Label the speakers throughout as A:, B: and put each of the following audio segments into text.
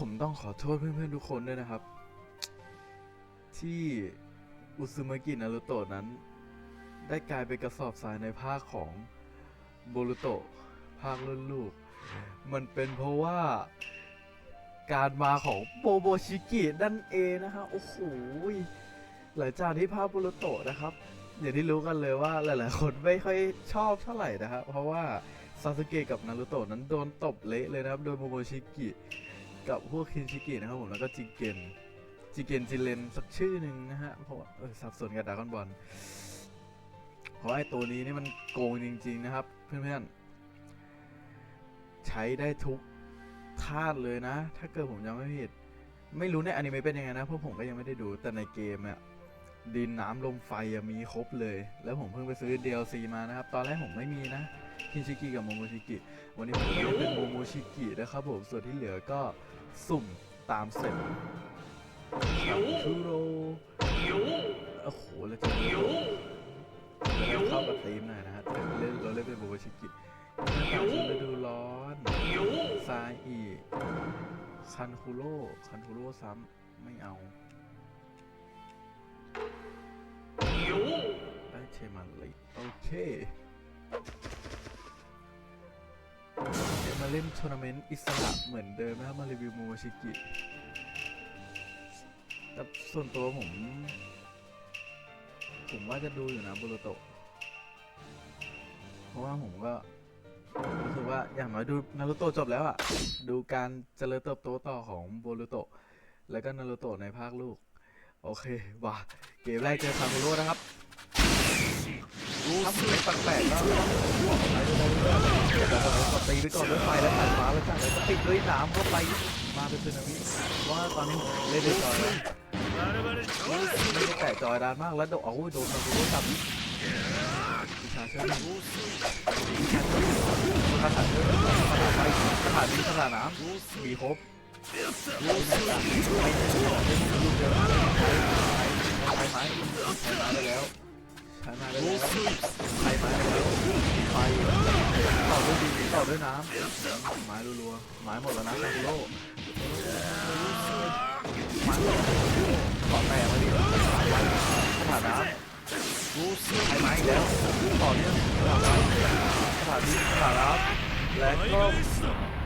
A: ผมต้องขอโทษเพื่อนๆทุกคนด้วยนะครับ ที่อุซึมากินารุโตะนั้น ได้กลายเป็นกระสอบทรายในภาคของโบรุโตะภาครุ่นลูก มันเป็นเพราะว่าการมาของโบโบชิกินั่นเองนะครับโอ้โหหลังจากที่ภาคโบรุโตะนะครับ อย่างที่รู้กันเลยว่าหลาย ๆ คนไม่ค่อยชอบเท่าไหร่นะครับเพราะว่าซาสึเกะกับนารุโตะนั้นโดนตบเละเลยนะครับ โดยโมโมชิกิ กับพวกคินชิกินะครับผมแล้วก็จิเกนจิเกนจิเลนสักชื่อหนึ่งนะฮะเพราะว่าเออสับสนกับดากอนบอลเพราะไอ้ตัวนี้นี่มันโกงจริง ๆ นะครับ เพื่อนๆ ใช้ได้ทุกธาตุเลยนะ ถ้าเกิดผมจำไม่ผิด ไม่รู้ในอนิเมะเป็นยังไงนะเพราะผมก็ยังไม่ได้ดูแต่ในเกมอะ ดินน้ำลมไฟมีครบเลย แล้วผมเพิ่งไปซื้อ DLC มานะครับ ตอนแรกผมไม่มีนะคินชิกิกับโมโมชิกิ วันนี้ผมจะเล่นเป็นโมโมชิกินะครับผม ส่วนที่เหลือก็สุ่มตามเสร็จชูโรโอ้โหแล้วจะเข้ากับธีมหน่อยนะฮะเล่นเราเล่นเป็นโมโมชิกิชุดฤดูร้อนซาอิคันคุโร่คันคุโร่ซ้ำไม่เอา ได้เชมันเลย โอเคเดี๋ยวมาเล่นทัวร์นาเมนต์อิสระเหมือนเดิมนะครับมารีวิวโมโมชิกิแต่ส่วนตัวผม ผมว่าจะดูอยู่นะบูโรโตะเพราะว่าผมก็รู้สึกว่าอย่างน้อยดูนารูโตะจบแล้วอะดูการเจริญเติบโตต่อของโบรูโตะแล้วก็นารูโตะในภาคลูก โอเคว่ะเกมแรกเจอคาโมโร่นะครับถ้าผมไม่แปลกๆก็บอกไปเลยแต่ผมก็ตีไปก่อนด้วยไฟแล้วตัดฟ้าแล้วจากนั้นก็ปิดด้วยน้ำเข้าไปมาเป็นสึนามิเพราะว่าตอนนี้ผมเล่นในจอยนะไม่ได้แตะจอยดานมากแล้วโดนโอ้ยโดนมาดูจับวิชาเชื่อมวิชาเชื่อมคาถาเชื่อมคาถาไฟคาถาดินคาถาน้ำมีครบไม่ ได้แล้วใช้ม้ได้แล้วใช้ม้ได้แล้วไฟต่อด้วยดินต่อด้วยน้ำไม้รัวๆไม้หมดแล้วนะคาร์โลไม้หมดต่อแตกมาดิคาถานน้ำใช้ไม้อีกแล้วต่อเนื่องคาถาไฟคาถาดินคาถานน้ำและก็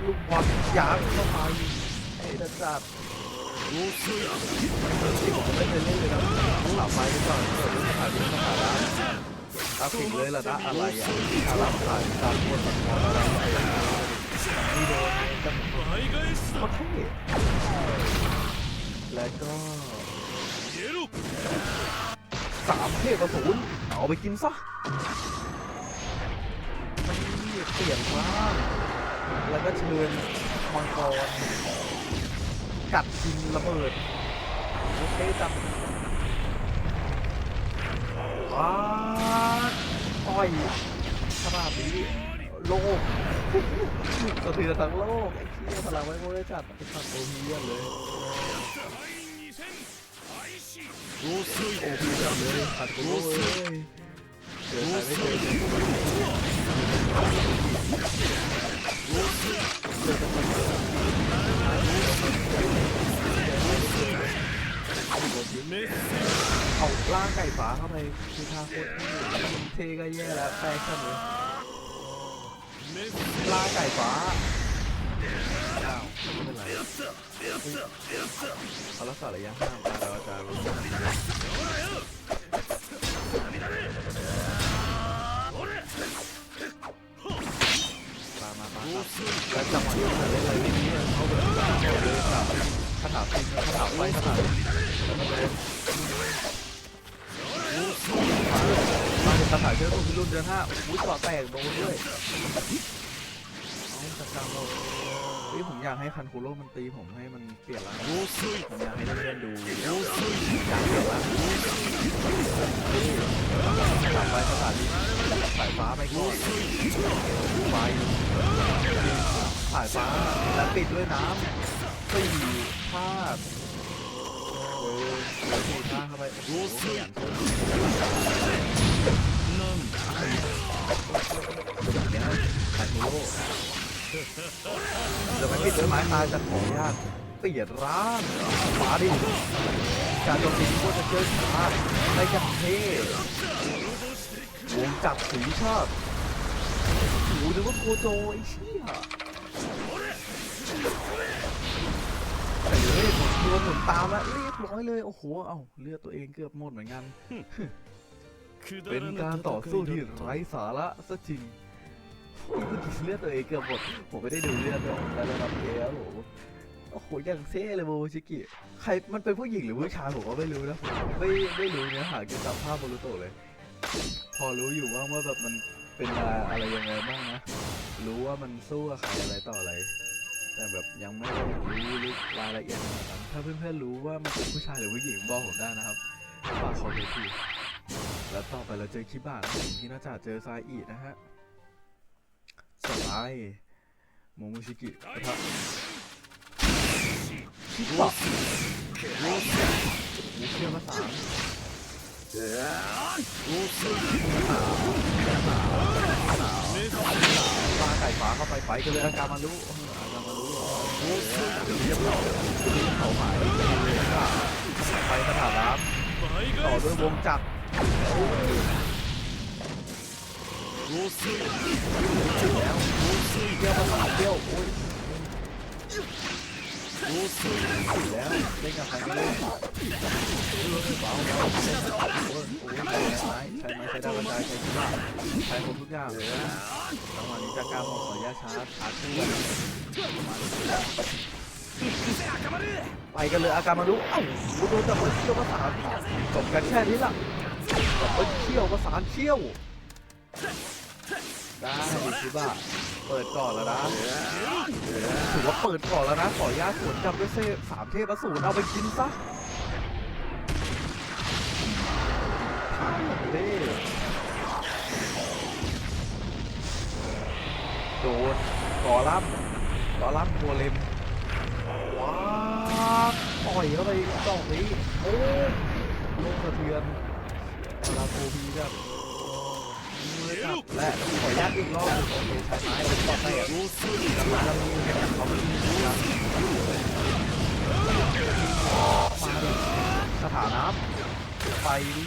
A: ลูกบอลยางเข้าไปไอ้ดัจัด ไม่เคยเล่นเลยนะถามไปก่อนเปิดเล่นสถานีสถานะกราฟิกเลยละนะอะไรอะอารัมถ่ายตามคนตัดมออะไรนี่โดนแต่ผมก็เท่แล้วก็สามเทพกระสุนเอาไปกินซะเปลี่ยนร่าแล้วก็เชิญมังกร กัดกินระเบิดโอเคจังว้าอ้อยขนาดนี้โลกสะเทือนทั้งโลกไอ้เชี่ยพลังไม่โม้ได้จัดไอ้สัตว์โอพีเยี่ยมเลยโอพีจัดเลยขัดกูเลยเจอใครไม่เคยเจอ ล่างไก่ฟ้าเข้าไปคือท่าโคตรเท่ก็แย่แล้วแปลกจังเลยล่าไก่ฟ้าอ้าวไม่เป็นไรเขารักษาระยะห่างตาดาจารมามามาแล้วจังหวะที่มันเล่นอะไรไม่ดีเขาแบบเลยกับคาถาฟินคาถาไฟคาถาาถาเชื้อตัวพิรุณเดือนห้าอุ้ยเกาะแตกโดนด้วยเอาจัดการเราเฮ้ยผมอยากให้คันคูโร่มันตีผมให้มันเปลี่ยนร่างผมอยากให้เพื่อนๆดูอยากเปลี่ยนร่างคาถาไฟคาถาดินสายฟ้าไปก่อนไฟสายฟ้าและปิดด้วยน้ำสี่ภาพเออแล้วสี่ภาเข้าไปโอ้โห เดี๋ยวขันโลจะไม่ปิดด้วยไม้ตายจะขออนุญาตเปลี่ยนร่างมาดิการโจมตีที่โคตรจะเจอช้าในกันเทวงจับสีชาติโอ้โหนึกว่าโคโจไอ้เชี่ยแต่เลยผมโดนหมุนตามแล้วเรียบร้อยเลย โอ้โห เอ้าเลือดตัวเองเกือบหมดเหมือนกัน เป็นการต่อสู้ที่ไร้สาระซะจริงโอ้โหเลือดตัวเองเกือบหมด ผมไม่ได้ดูเลือดเลยแต่ระดับเอลโอ้โหโอ้โหอย่างเซ่เลยโมชิกิ ใครมันเป็นผู้หญิงหรือผู้ชายผมก็ไม่รู้นะผมไม่ไม่รู้เนื้อหาเกี่ยวกับภาพโบรุโตะเลย พอรู้อยู่ว่าว่าแบบมันเป็นอะไรยังไงบ้างนะ รู้ว่ามันสู้กับใครอะไรต่ออะไร แต่แบบยังไม่รู้ลึกรายละเอียดขนาดนั้นถ้าเพื่อนๆรู้ว่ามันเป็นผู้ชายหรือผู้หญิงบอกผมได้นะครับฝากคอมเมนต์ที แล้วต่อไปเราเจอคิบ้านะที่น่าจะเจอซาอินะฮะสไลด์โมโมชิกิปะทะคิบะมูเคียมาสามปลาไก่ฟ้าเข้าไปไปกันเลยอาการมารู้อาการมารู้เรียบร้อยเขาหายไปสถาน้ำต่อด้วยวงจักร แล้วเที่ยวมาสามเที่ยวโอ้ยแล้วเล่นกับใครไม่เล่นเบาเบาโอ้ยโอ้ยใช้ไม้ใช้ดาวกระจายใช้ทุกอย่างใช้หมดทุกอย่างเลยนะจังหวะนี้จากการมองขอญาชาร์จชาร์จขึ้นไปกันเลยอากามารู้เอ้าโดนดับเที่ยวประสานจบกันแค่นี้ละ ดับเบิลเชี่ยวประสานเชี่ยวได้คิดว่าเปิดก่อนแล้วนะถือว่าเปิดก่อนแล้วนะขออนุญาตสวนกลับด้วยเซสามเทพอสูรเอาไปกินซะเด้โดนก่อลัมกอลัมโกเล็มว้าต่อยเข้าไปดอกนี้โอ้ลูกสะเทือน เวลาโคพีแบบและขออนุญาตอีกรอบโอเคใช้ไม้ต่อไปอะมาแล้วมีแค่เขาไม่มีครับมาดิสถานะไปดิ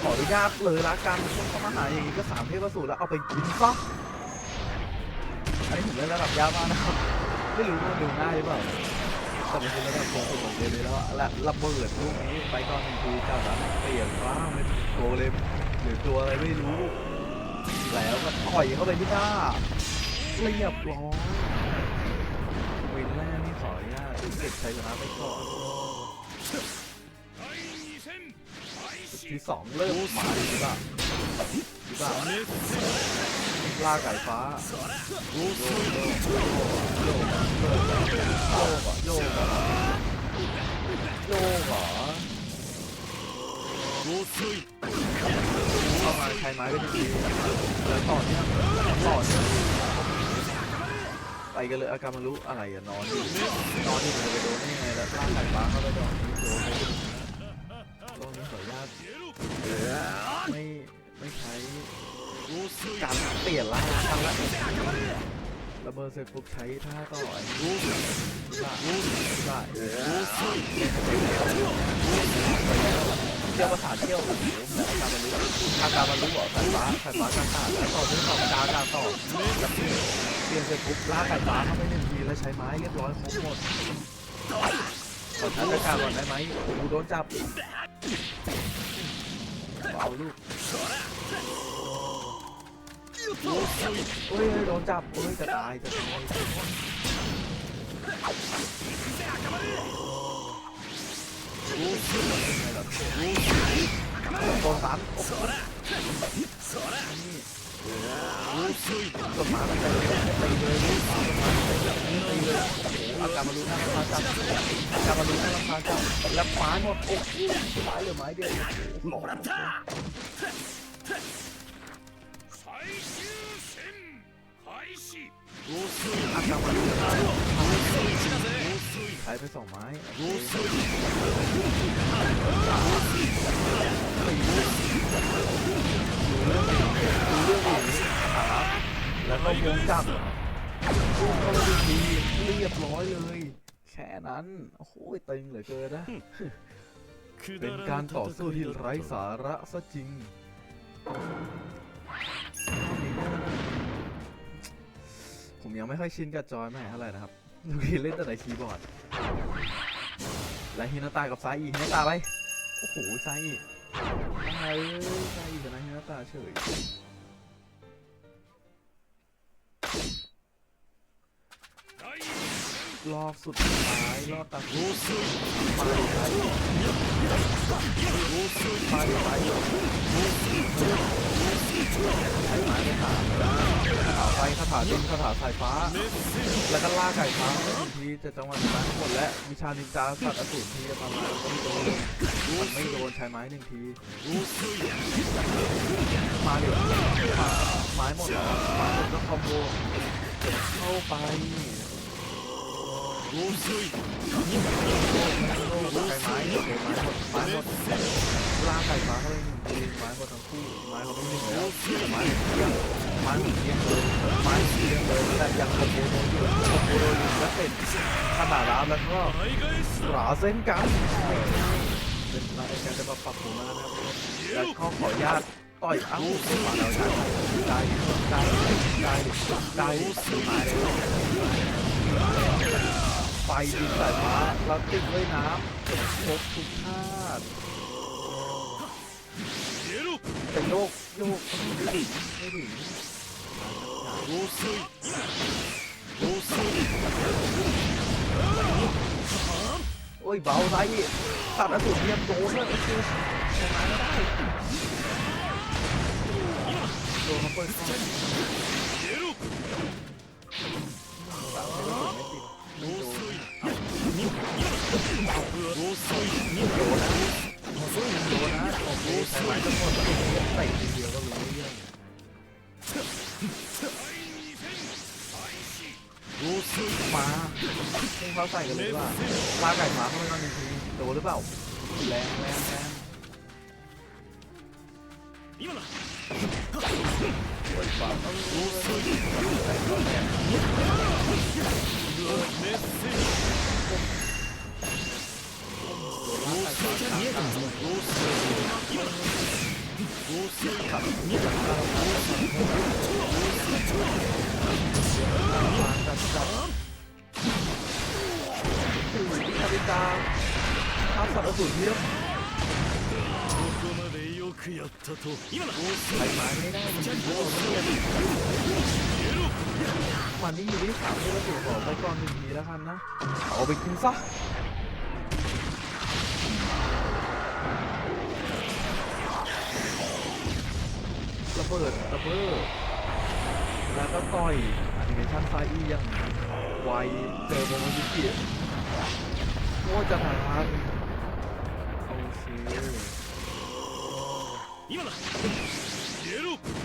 A: ขออนุญาตเลยละกันเข้ามาหาอย่างนี้ก็สามเทพสูตรแล้วเอาไปกินซะอันนี้ผมเล่นระดับยากมากนะครับไม่รู้ว่าดูง่ายหรือเปล่า แต่มันเป็นระดับสูงสุดเกมนี้แล้วและระเบิดลูกนี้ไปก่อนหนึ่งทีเจ้ากนั้นเปลี่ยนร่างเป็นโกเลมหรือตัวอะไรไม่รู้ แล้วก็ต่อยเข้าไปที่หน้าเรียบร้อยวินแรกนี่ขออนุญาตเก็บชัยชนะไปก่อนที่สองเริ่มมาดีป่ะดีป่ะ ล่าไก่ฟ้าโยกเหรอโยกเหโอเข้ามาใช้ไม้ก็ดีแล้วต่อเนี่ยต่อเนี่ยไปกันเลยอากามารุอะไรอะนอนนอนที่มันจะไปโดนยังไงล่ะล่าไก่ฟ้าเข้าไปโดนโดนไปโดนขออนุญากไม่ไม่ใช้ การเปลี่ยนร่างกันละระเบิดเสร็จปุ๊บใช้ท่าต่อไอ้รูปได้ได้เที่ยวภาษาเที่ยวโอ้โหการบรรลุอาการบรรลุเหรอสายฟ้าสายฟ้าการต่างแล้วต่อด้วยต่อดาการต่อเปลี่ยนเสร็จปุ๊บลากสายฟ้าเข้าไปหนึ่งทีแล้วใช้ไม้เรียบร้อยครบหมดขอใช้จัดการก่อนได้ไหมกูโดนจับเอาลูก โอ้ยโดนจับโอ้ยจะตายจะตายโดนสันต้นไม้มันตีเลยตีเลยตีเลยอาการมารู้หน้าราจับอาการมารู้หน้าราจับแล้วไม้หมดโอ้โหไม้เหลือไม้เดียว อาการมารู้ใช้ไปสองไม้แล้วก็วงจับพุ่งเข้าไปทีเรียบร้อยเลย แค่นั้น โอ้โหตึงเหลือเกินนะ เป็นการต่อสู้ที่ไร้สาระซะจริง ผมยังไม่ค่อยชินกับจอยแม่เท่าไหร่นะครับทุกทีเล่นแต่ในคีย์บอร์ด และฮินาตากับซาอีฮินาตาไป โอ้โหซาอีอะไรเอ้ยซาอีชนะฮินาตาเฉยรอบสุดท้ายรอบตัดสินไปไปไปไปใช้ไม้ไปถา มคาถาไฟคาถาดินคาถาสายฟ้า แล้วก็ล่าไก่ฟ้าหนึ่งทีจะจังหวะนั้นหมดและวิชานินจาสัตว์อสูรทีจะมาแล้วก็ไม่โดนมันไม่โดนใช้ไม้หนึ่งทีมาเดี๋ยวไม้หมดแล้วมาหมดก็คอมโบเข้าไป โอ้ใช้ไม้โอเคไม้หมดไม้หมดล่างไก่ฟ้าเข้าไปหนึ่งไม้หมดทั้งคู่ไม้เขาไม่หนึ่งแล้วไม้เที่ยงไม้เที่ยงเลยไม้เที่ยงเลยแต่ยังคอมโบโดนอยู่คอมโบโดนอยู่แล้วเป็นขนาดร้านแล้วก็หราเส้นกันเป็นมาในการจะมาปรับหัวมานะครับแล้วก็ขออนุญาตต่อยเอ้ามาแล้วใช่ได้ได้ได้ได้ได้มาเลย ไฟดินสายฟ้าเราติดด้วยน้ำครบทุกธาตุเป็นโลกโลกไม่ถึงไม่ถึงโอ้ยเบาไรตัดอสูรเทียมโดนเลยโอเคชนะไม่ได้โดนเขาเปิด ใส่กันเลยว่าลาไก่หมาเข้าไปนอนหนึ่งทีโดนหรือเปล่าแรงแรงแรงโอ้ยฟ้าต้องรู้เลยใส่ก็แรงโดนลากไก่หมาขาดมาจัดจัด ท้าสัตว์อสูรเทียมใช้ไม้ไม่ได้มันเป็นโลกเนี่ยมันนี่อยู่ที่สามที่เราถูกบอกไปก่อนหนึ่งทีแล้วกันนะเอาไปกินซะระเบิดระเบิดแล้วก็ต่อยแอนิเมชันไฟอีอย่างไวเจอโมโมจิกิโคตรจะทัน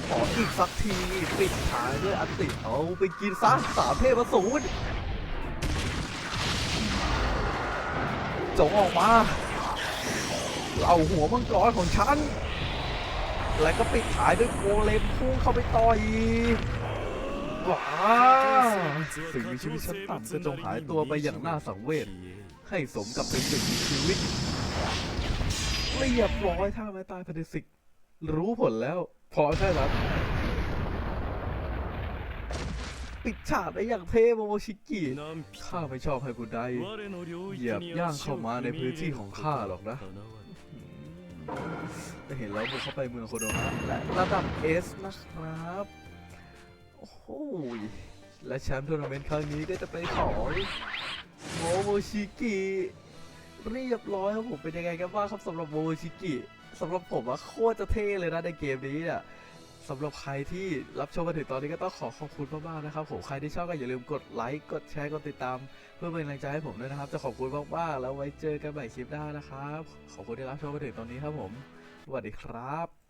A: ขออีกสักทีปิดท้ายด้วยอันติเอาไปกินซะสามเทพอสูรจงออกมาเอาหัวมังกรของฉัน แล้วก็ปิดท้ายด้วยโกเลมพุ่งเข้าไปต่อยว้าสิ่งมีชีวิตชั้นต่ำจะจงหายตัวไปอย่างน่าสังเวชให้สมกับเป็นสิ่งมีชีวิต เรียบร้อยท่าไม้ตายพเดสิก รู้ผลแล้ว พอแค่นั้นปิดฉากได้อย่างเท่โมโมชิกิข้าไม่ชอบให้ผู้ใด
B: เหยียบย่างเข้ามาในพื้นที่ของข้าหรอกนะ
A: จะเห็นแล้วบุกเข้าไปเมืองโคโดนะและระดับ S นะครับ โอ้โหยและแชมป์ทัวร์นาเมนต์ครั้งนี้ก็จะเป็นของโมโมชิกิ เรียบร้อยครับผมเป็นยังไงกันบ้างครับสำหรับโมโมชิกิสำหรับผมว่าโคตรจะเท่เลยนะในเกมนี้เนี่ยสำหรับใครที่รับชมมาถึงตอนนี้ก็ต้องขอขอบคุณมากๆนะครับผมใครที่ชอบก็อย่าลืมกดไลค์กดแชร์กดติดตาม เพื่อเป็นกำลังใจให้ผมด้วยนะครับ จะขอบคุณมากๆแล้วไว้เจอกันใหม่คลิปหน้านะครับ ขอบคุณที่รับชมมาถึงตอนนี้ครับผมสวัสดีครับ